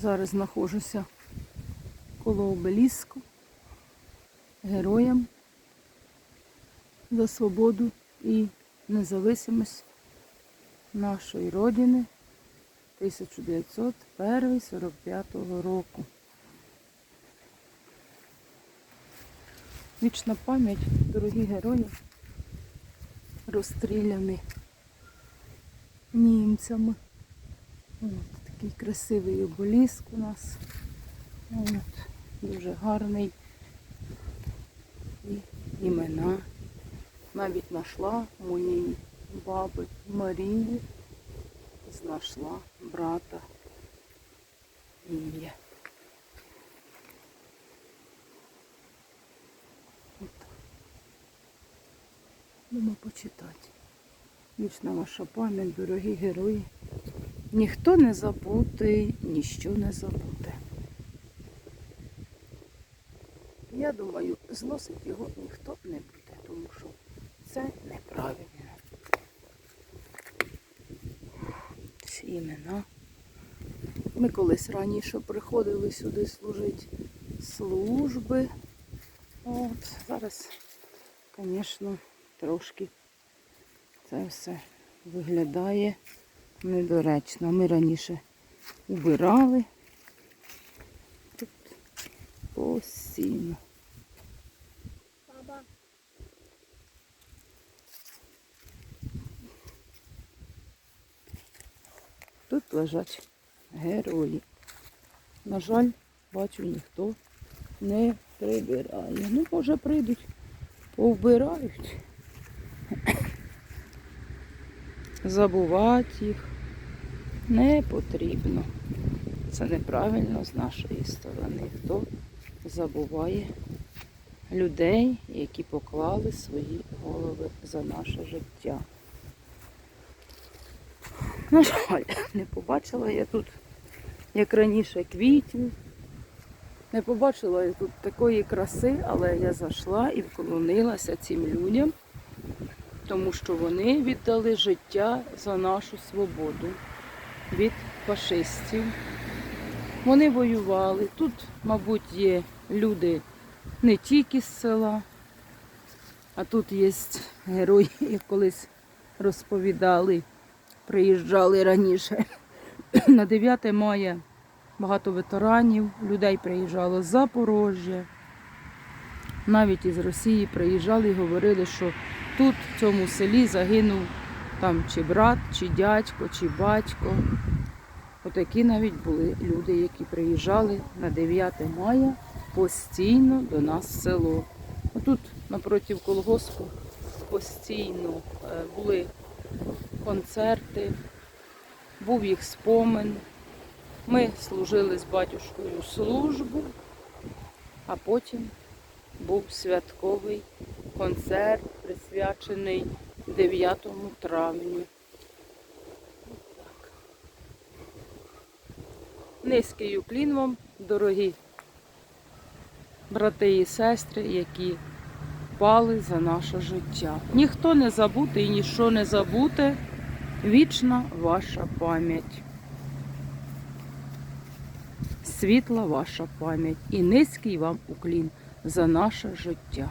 Зараз знаходжуся коло обеліску героям за свободу і незалежність нашої родини 1901-45 року. Вічна пам'ять, дорогі герої, розстріляні німцями. От, такий красивий обеліск у нас. От, дуже гарний. І імена. Навіть знайшла моєї баби Марії. Знайшла брата ім'я. Будемо почитати. Вічна ваша пам'ять, дорогі герої. Ніхто не забутий, ніщо не забуде. Я думаю, зносить його ніхто не буде, тому що це неправильно. Всі імена. Ми колись раніше приходили сюди служити служби. От, зараз, звісно, трошки це все виглядає недоречно. Ми раніше убирали тут постійно. Баба, Тут лежать герої. На жаль, бачу, ніхто не прибирає. Ну, може, прийдуть, повбирають. Забувати їх не потрібно. Це неправильно з нашої сторони. Хто забуває людей, які поклали свої голови за наше життя. На жаль, не побачила я тут, як раніше, квітів. Не побачила я тут такої краси, але я зайшла і вклонилася цим людям, тому що вони віддали життя за нашу свободу від фашистів. Вони воювали. Тут, мабуть, є люди не тільки з села, а тут є герої, як колись розповідали приїжджали раніше. На 9 мая багато ветеранів, людей приїжджало з Запорожжя, навіть із Росії приїжджали і говорили, що тут, в цьому селі, загинув там чи брат, чи дядько, чи батько. Отакі навіть були люди, які приїжджали на 9 мая постійно до нас в село. Отут напроти колгоспу постійно е, були концерти, був їх спомин. Ми служили з батюшкою службу, а потім був святковий концерт, присвячений 9 травню. Низький уклін вам, дорогі брати і сестри, які впали за наше життя. Ніхто не забути і ніщо не забуте. Вічна ваша пам'ять. Світла ваша пам'ять і низький вам уклін за наше життя.